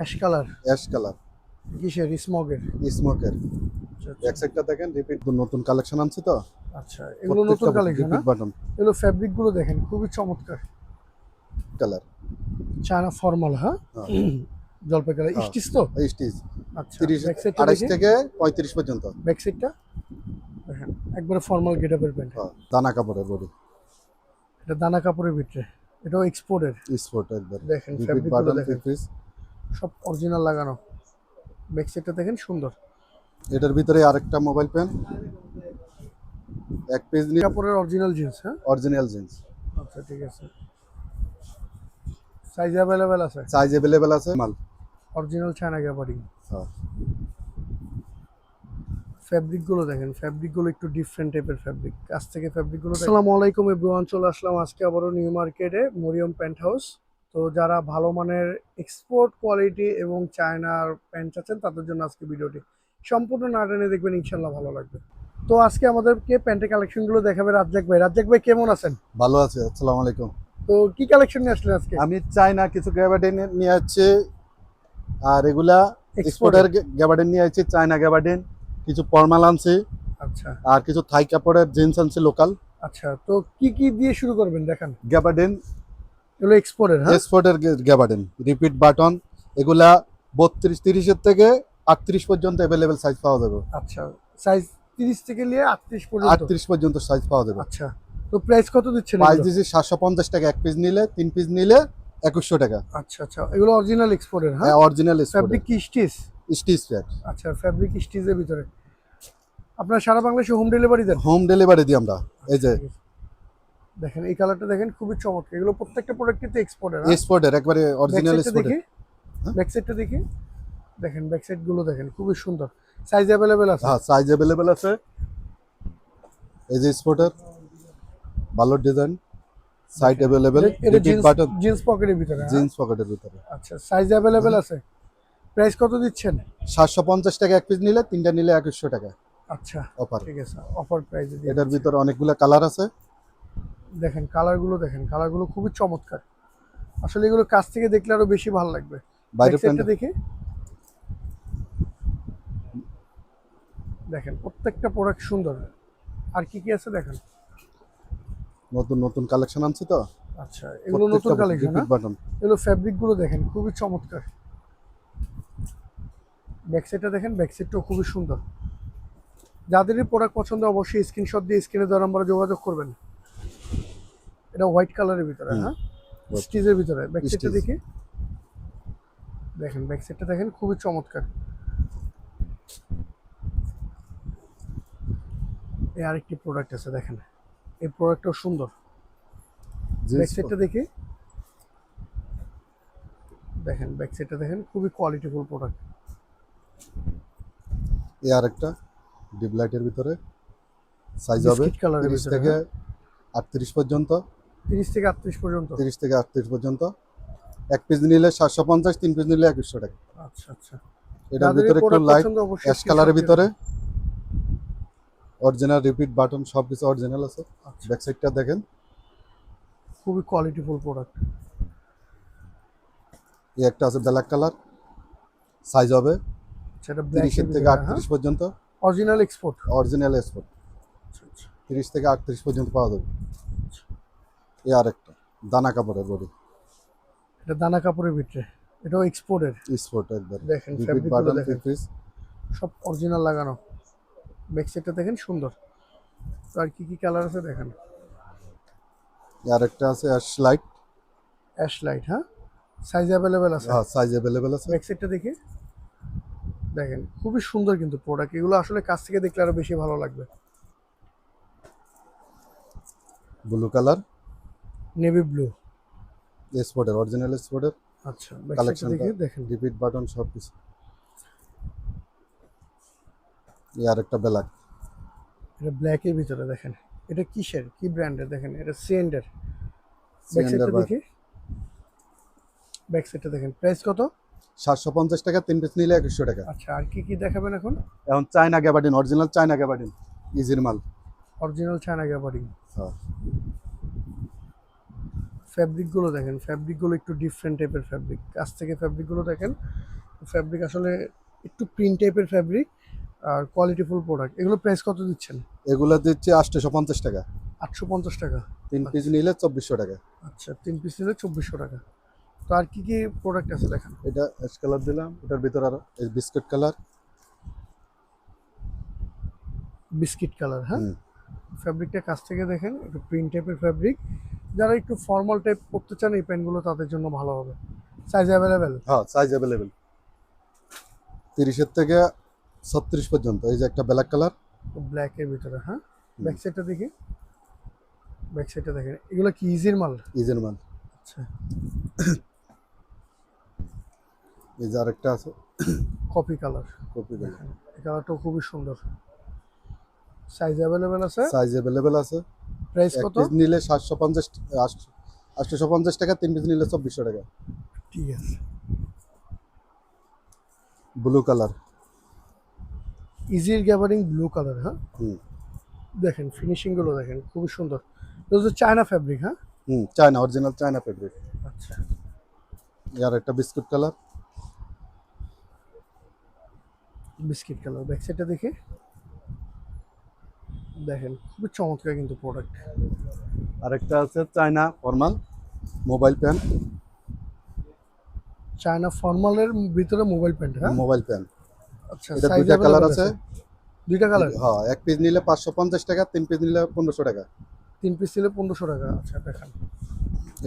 Ash colour? Ash colour. কিসের? স্মগের স্মোকের? Back সাইডটা দেখেন রিপিট নতুন কালেকশন আনছে তো। আচ্ছা এগুলো নতুন কালেকশন না বাটন এগুলো ফ্যাব্রিকগুলো দেখেন খুবই চমৎকার। কালার চায়না ফর্মাল হ্যাঁ? জলপাই কালার হ্যাঁ। স্টিচ তো? স্টিচ। আচ্ছা তিরিশ ব্যাক সাইডটা আড়াইশ দেখি। থেকে পঁয়ত্রিশ পর্যন্ত। ব্যাক সাইডটা দেখেন একবারে ফর্মাল গেটআপের প্যান্ট হ্যাঁ, দানা কাপড়ের বডি। এটা দানা কাপড়ের ভিতরে এটাও এক্সপোর্টের স্পোর্ট একবার। দেখেন ফ্যাব্রিকগুলো দেখেন। সব অরিজিনাল লাগানো ব্যাক সাইডটা দেখেন সুন্দর এটার ভিতরে আরেকটা মোবাইল পেন এক পেজ নিয়ে কাপড়ের অরিজিনাল জিন্স হ্যাঁ অরিজিনাল জিন্স আচ্ছা ঠিক আছে সাইজ অ্যাভেলেবেল আছে সাইজ अवेलेबल আছে মাল অরিজিনাল চায়না কাপড়িং হ্যাঁ ফ্যাব্রিক গুলো দেখেন ফ্যাব্রিক গুলো একটু ডিফারেন্ট টাইপের ফ্যাব্রিক কাছ থেকে ফ্যাব্রিক গুলো আসসালামু আলাইকুম এভরিওয়ান চলে আসলাম আজকে আবারও নিউ মার্কেটে মরিয়ম প্যান্ট হাউস তো যারা ভালো মানের এক্সপোর্ট কোয়ালিটি এবং চায়নার প্যান্ট চাচ্ছেন তাদের জন্য আজকে ভিডিওটি সম্পূর্ণ না টেনে দেখবেন ইনশাল্লাহ ভালো লাগবে। তো আজকে আমাদেরকে প্যান্টের কালেকশনগুলো দেখাবে? রাজ্জাক ভাই। রাজ্জাক ভাই কেমন আছেন? ভালো আছে আসসালামু আলাইকুম। তো কি কালেকশন নিয়ে আসলেন আজকে? আমি চাইনা কিছু গ্যাবার্ডেন নিয়ে আসছে আর এগুলা এক্সপোর্টের গ্যাবার্ডেন নিয়ে আসছে চায়না গ্যাবার্ডেন কিছু ফর্মাল আনছে আচ্ছা। আর কিছু থাই কাপড়ের জিন্স আনছে লোকাল আচ্ছা তো কি কি দিয়ে শুরু করবেন? দেখান। গ্যাবার্ডেন এগুলো এক্সপোর্টের হ্যাঁ? এক্সপোর্টের গ্যাবার্ডেন রিপিট বাটন এগুলা বত্রিশ তিরিশের থেকে আটত্রিশ পর্যন্ত অ্যাভেলেবেল সাইজ পাওয়া যাবে। আচ্ছা সাইজ তিরিশ থেকে নিয়ে আটত্রিশ পর্যন্ত? আটত্রিশ পর্যন্ত সাইজ পাওয়া যাবে। আচ্ছা তো প্রাইস কত দিচ্ছেন প্রাইস? দিয়েছি সাতশো পঞ্চাশ টাকা এক পিস নিলে তিন পিস নিলে একুশশো টাকা। আচ্ছা আচ্ছা এগুলো অরিজিনাল এক্সপোর্টের হ্যাঁ? অরিজিনাল ফ্যাব্রিক কি স্টিচ স্টিচ প্যাড আচ্ছা ফ্যাব্রিক স্টিচের ভিতরে। আপনার সারা বাংলাদেশে হোম ডেলিভারি দেন? হোম ডেলিভারি দিই আমরা। এই যে দেখেন এই কালারটা দেখেন খুবই চমৎকার। এগুলো প্রত্যেকটা প্রোডাক্ট কিন্তু এক্সপোর্টের এক্সপোর্টের একবারে অরিজিনাল এক্সপোর্টের ব্যাক সাইডটা দেখি। দেখেন ব্যাক সাইডগুলো দেখেন খুবই সুন্দর। সাইজ অ্যাভেলেবেল আছে? হ্যাঁ সাইজ অ্যাভেলেবেল আছে। এই যে স্পোর্টের ভালো ডিজাইন সাইড এটা জিন্স পকেটের ভিতরে হ্যাঁ? জিন্স পকেটের ভিতরে। আচ্ছা সাইজ অ্যাভেলেবেল আছে? প্রাইস কত দিচ্ছেন? সাতশো পঞ্চাশ টাকা এক পিস নিলে তিনটা নিলে একুশশো টাকা। আচ্ছা অফার ঠিক আছে অফার প্রাইসে এটার ভিতরে অনেকগুলো কালার আছে। দেখেন কালারগুলো দেখেন কালারগুলো খুবই চমৎকার। আসলে এগুলো কাছ থেকে দেখলে আরও বেশি ভালো লাগবে। বাইরে দেখি। দেখেন প্রত্যেকটা প্রোডাক্ট সুন্দর। আর কি কি আছে দেখেন? নতুন নতুন কালেকশন আনছে তো। আচ্ছা এগুলো নতুন কালেকশন রিপিট বাটন এগুলো ফ্যাব্রিকগুলো দেখেন খুবই চমৎকার। ব্যাক সাইডটা দেখেন ব্যাক সাইডটাও খুবই সুন্দর। যাদেরই প্রোডাক্ট পছন্দ অবশ্যই স্ক্রিনশট দিয়ে স্ক্রিনে দেওয়ার আমরা যোগাযোগ করবেন। এটা হোয়াইট কালারের ভিতরে হ্যাঁ. স্টিজের ভিতরে ব্যাক সাইডটা দেখি। দেখেন ব্যাক সাইডটা দেখেন খুবই চমৎকার। এই আরেকটি প্রোডাক্ট আছে দেখেন। এই প্রোডাক্টটাও সুন্দর। ব্যাক সাইডটা দেখি। দেখেন ব্যাক সাইডটা দেখেন খুবই কোয়ালিটিফুল প্রোডাক্ট এই আরেকটা ডিপ লাইটের ভিতরে। সাইজ হবে কালারের থেকে আটত্রিশ পর্যন্ত। তিরিশ থেকে আটত্রিশ পর্যন্ত? তিরিশ থেকে আটত্রিশ পর্যন্ত। এক পিস নিলে সাতশো পঞ্চাশ তিন পিস নিলে একুশশো টাকা। আচ্ছা আচ্ছা। এটার ভিতরে একটু লাইট অ্যাশ কালারের ভিতরে। অরিজিনাল রিপিট বাটন সব কিছু অরিজিনাল আছে। আচ্ছা। ব্যাক সাইডটা দেখেন। খুবই কোয়ালিটিফুল প্রোডাক্ট এই একটা আছে ব্ল্যাক কালার সাইজ হবে সেটা তিরিশের থেকে আটত্রিশ পর্যন্ত। অরিজিনাল এক্সপোর্ট অরিজিনাল এক্সপোর্ট তিরিশ থেকে আটত্রিশ পর্যন্ত পাওয়া যাবে। এই আরেকটা দানা কাপড়ের বডি। এটা দানা কাপড়ের ভিতরে এটাও এক্সপোর্টের। স্পোর্ট একবার। দেখেন রিপিট ফ্যাব্রিক দেখেন। সব অরিজিনাল লাগানো। ব্যাক সাইডটা দেখেন সুন্দর। তো আর কি কি কালার আছে দেখেন? আরেকটা আছে অ্যাশ লাইট অ্যাশ লাইট হ্যাঁ? সাইজ অ্যাভেলেবেল আছে? হ্যাঁ সাইজ অ্যাভেলেবেল আছে। ব্যাক সাইডটা দেখি। দেখেন খুবই সুন্দর কিন্তু প্রোডাক্ট এগুলো আসলে কাছ থেকে দেখলে আরও বেশি ভালো লাগবে। ব্লু কালার নেভি ব্লু স্পোর্টের অরিজিনাল স্পোর্টের আচ্ছা সাইডটা দেখেন। রিপিট বাটন সব কিছু। এই আরেকটা ব্ল্যাক এটা ব্ল্যাকের ভিতরে দেখেন। এটা কিসের? কি ব্র্যান্ডের দেখেন? এটা ব্যাক সিএন্ডার সাইডটা দেখি। ব্যাক সাইডটা দেখেন। প্রাইস কত? সাতশো পঞ্চাশ টাকা তিন পিস নিলে একুশশো টাকা। আচ্ছা আর কি কি দেখাবেন এখন? এখন China gabardine original China gabardine ইজির মাল। অরিজিনাল চায়না গ্যাবারিং হ্যাঁ। ফ্যাব্রিকগুলো দেখেন ফ্যাব্রিকগুলো একটু ডিফারেন্ট টাইপের ফ্যাব্রিক কাছ থেকে ফ্যাব্রিকগুলো দেখেন ফ্যাব্রিক আসলে একটু প্রিন্ট টাইপের ফ্যাব্রিক আর কোয়ালিটিফুল প্রোডাক্ট এগুলো প্রাইস কত দিচ্ছেন? এগুলো দিচ্ছি আটশোশো পঞ্চাশ টাকা। আটশো পঞ্চাশ টাকা। তিন পিস নিলে চব্বিশশো টাকা। আচ্ছা তিন পিস নিলে চব্বিশশো টাকা। তো আর কি কি প্রোডাক্ট আছে দেখেন? এটা অ্যাশ কালার দিলাম এটার ভিতরে আরও বিস্কিট কালার বিস্কিট কালার হ্যাঁ। ফ্যাব্রিকটা কাছ থেকে দেখেন একটু প্রিন্ট টাইপের ফ্যাব্রিক যারা একটু ফর্মাল টাইপ পরতে চান এই প্যান্টগুলো তাদের জন্য ভালো হবে। সাইজ অ্যাভেলেবেল হ্যাঁ সাইজ অ্যাভেলেবেল তিরিশের থেকে ছত্রিশ পর্যন্ত এই যে একটা ব্ল্যাক কালার ব্ল্যাকের ভিতরে হ্যাঁ? ব্যাক সাইডটা দেখি। ব্যাক সাইডটা দেখেন। এগুলো কি ইজির মাল? ইজের মাল। আচ্ছা। এই যে আরেকটা আছে। কপি কালার কপি কালার এই কালারটাও খুবই সুন্দর। সাইজ অ্যাভেলেবেল আছে? সাইজ অ্যাভেলেবেল আছে। প্রাইস কত? নিলে সাতশো পঞ্চাশ আটশোশো পঞ্চাশ টাকা তিন পিস নিলে চব্বিশশো টাকা। ঠিক আছে। ব্লু কালার ইজির গ্যাবারিং ব্লু কালার হ্যাঁ? দেখেন ফিনিশিংগুলো দেখেন খুবই সুন্দর। এটা চায়না ফ্যাব্রিক হ্যাঁ? হুম চায়না অরিজিনাল চায়না ফেব্রিক আচ্ছা। আর একটা biscuit colour biscuit colour back সাইডটা দেখে। দেখেন খুবই চমৎকার কিন্তু প্রোডাক্ট আরেকটা আছে China formal mobile pant China ফর্মালের ভিতরে মোবাইল প্যান্ট হ্যাঁ? মোবাইল প্যান আচ্ছা এটা দুইটা কালার আছে? দুইটা কালার হ্যাঁ এক পিস নিলে পাঁচশো পঞ্চাশ টাকা তিন পিস নিলে পনেরোশো টাকা। তিন পিস নিলে পনেরোশো টাকা আচ্ছা দেখান।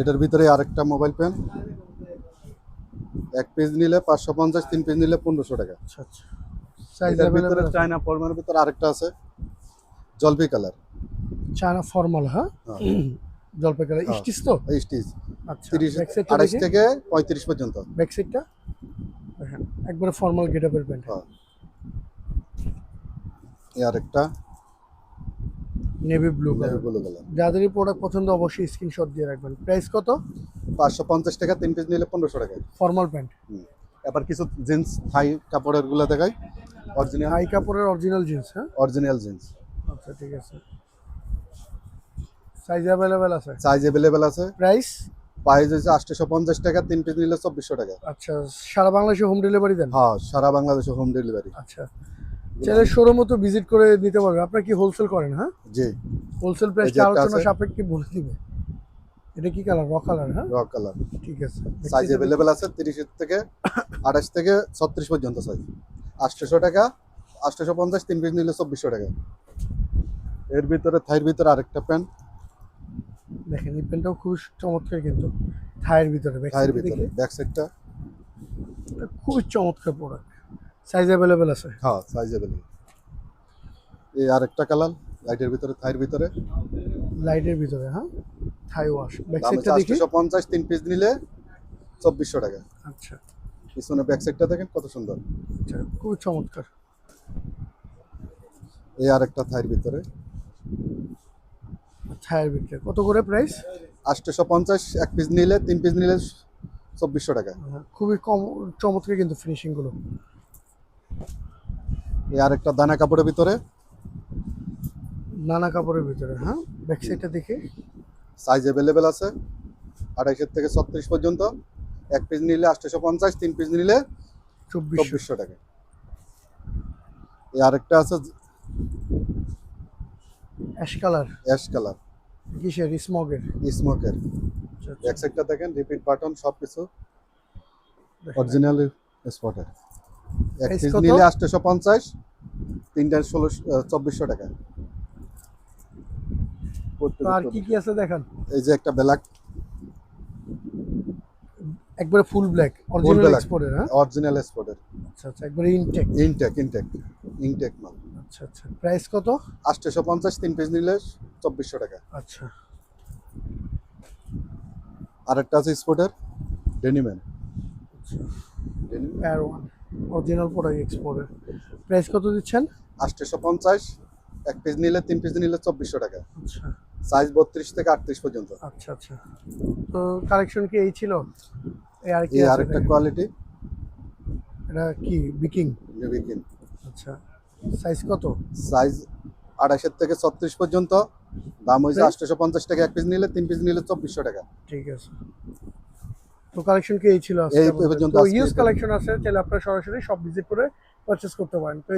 এটার ভিতরে আরেকটা মোবাইল প্যান এক পিস নিলে পাঁচশো পঞ্চাশ তিন পিস নিলে পনেরোশো টাকা। আচ্ছা আচ্ছা। চায়না ফর্মার ভিতরে আরেকটা আছে। জলপি কালার। চায়না ফর্মাল হ্যাঁ? হ্যাঁ। জলপাই কালার। হ্যাঁ। স্টিচ তো? স্টিচ আচ্ছা তিরিশ ব্যাক সাইডটা আড়াইশ থেকে পঁয়ত্রিশ পর্যন্ত। ব্যাক সাইডটা? একবারে ফর্মাল গেটআপের প্যান্ট। হ্যাঁ। এই আরেকটা। Navy blue colour. Blue colour. যাদেরই product পছন্দ অবশ্যই স্ক্রিনশট দিয়ে রাখবেন। প্রাইস কত? পাঁচশো পঞ্চাশ টাকা তিন পিস নিলে পনেরোশো টাকা। ফর্মাল প্যান্ট এবার কিছু জিন্স থাই কাপড়েরগুলো দেখাই। অরিজিনাল হাই কাপড়ের অরিজিনাল জিন্স হ্যাঁ? অরিজিনাল জিন্স আচ্ছা ঠিক আছে। সাইজ অ্যাভেলেবেল আছে? সাইজ অ্যাভেলেবেল আছে। প্রাইস প্রাইস হচ্ছে আটশোশো পঞ্চাশ টাকা তিন পিস নিলে চব্বিশশো টাকা। আচ্ছা সারা বাংলাদেশে হোম ডেলিভারি দেন? হ্যাঁ সারা বাংলাদেশে হোম ডেলিভারি আচ্ছা। চাইলে শোরুমও তো ভিজিট করে নিতে পারবে। আপনারা কি হোলসেল করেন হ্যাঁ? জি। হোলসেল প্রাইস আলোচনা সাপেক্ষে বলে দিবে? এটা কি কালার র কালার হ্যাঁ? রক কালার ঠিক আছে। সাইজ অ্যাভেলেবেল আছে তিরিশের থেকে আঠাশ থেকে ছত্রিশ পর্যন্ত সাইজ আটশোশো টাকা আটশোশো পঞ্চাশ তিন পিস নিলে চব্বিশশো টাকা। এর ভিতরে থাইয়ের ভিতরে আরেকটা প্যান্ট। দেখেন এই প্যান্টটাও খুব চমৎকার কিন্তু থায়ের ভিতরে থাইয়ের ভিতরে ব্যাক সাইডটা খুবই চমৎকার প্রোডাক্ট সাইজ অ্যাভেলেবেল আছে? হ্যাঁ সাইজ অ্যাভেলেবেল এই আরেকটা কালার লাইটের ভিতরে থাইয়ের ভিতরে। লাইটের ভিতরে হ্যাঁ? থাই ওয়াশ ব্যাক সাইডটা দেখি। আটশোশো পঞ্চাশ তিন পিস নিলে চব্বিশশো টাকা। আচ্ছা। পিছনে ব্যাক সাইডটা দেখেন কত সুন্দর। আচ্ছা খুবই চমৎকার। এই আরেকটা থাইয়ের ভিতরে। থায়ের ভিতরে। কত করে প্রাইস? আটশোশো পঞ্চাশ এক পিস নিলে তিন পিস নিলে চব্বিশশো টাকা। খুবই কম চমৎকার কিন্তু ফিনিশিংগুলো। এই আরেকটা দানা কাপড়ের ভিতরে। নানা কাপড়ের ভিতরে হ্যাঁ? ব্যাক সাইডটা দেখে। সাইজ অ্যাভেলেবেল আছে। আড়াইশের থেকে ছত্রিশ পর্যন্ত। এক পিস নিলে আটশোশো পঞ্চাশ তিন পিস নিলে চব্বিশ চব্বিশশো টাকা। এই আরেকটা আছে অ্যাশ কালার। Ash colour. কিসের? স্মগের স্মোকের। আচ্ছা, আচ্ছা, ব্যাক সাইডটা দেখেন রিপিট বাটন সব কিছু অরিজিনাল স্পটের এক পিস নিলে আটশোশো পঞ্চাশ তিনটা ষোলো চব্বিশশো টাকা। আর কি কি আছে দেখান? এই যে একটা ব্ল্যাক একবারে ফুল ব্ল্যাক অরিজিনাল। এক্সপোর্টের হ্যাঁ? অরিজিনাল স্পটের আচ্ছা আচ্ছা একবারে ইনটেক ইনটেক ইনটেক ইনটেক মাল। আচ্ছা আচ্ছা। প্রাইস কত? আটশোশো পঞ্চাশ তিন পিস নিলে চব্বিশশো টাকা। আচ্ছা। আরেকটা আছে স্পোর্টের ডেনিম্যান আচ্ছা। ওয়ান অরিজিনাল প্রোডাক্ট এক্সপোর্টের প্রাইস কত দিচ্ছেন? আটশোশো পঞ্চাশ এক পিস নিলে তিন পিস নিলে চব্বিশশো টাকা। আচ্ছা। সাইজ বত্রিশ থেকে আটত্রিশ পর্যন্ত। আচ্ছা আচ্ছা। তো কালেকশন কি এই ছিল? এই আর কি আরেকটা কোয়ালিটি এটা কি বিকিং নেভিকিন আচ্ছা সাইজ কত? সাইজ আড়াইশের থেকে ছত্রিশ পর্যন্ত। দাম হয়েছে? আটশোশো পঞ্চাশ টাকা এক পিস নিলে তিন পিস নিলে চব্বিশশো টাকা। ঠিক আছে। তো কালেকশন কি এই ছিল এই পর্যন্ত ইউজ কালেকশন আছে তাহলে আপনারা সরাসরি সব ভিজিট করে পারচেস করতে পারেন। তো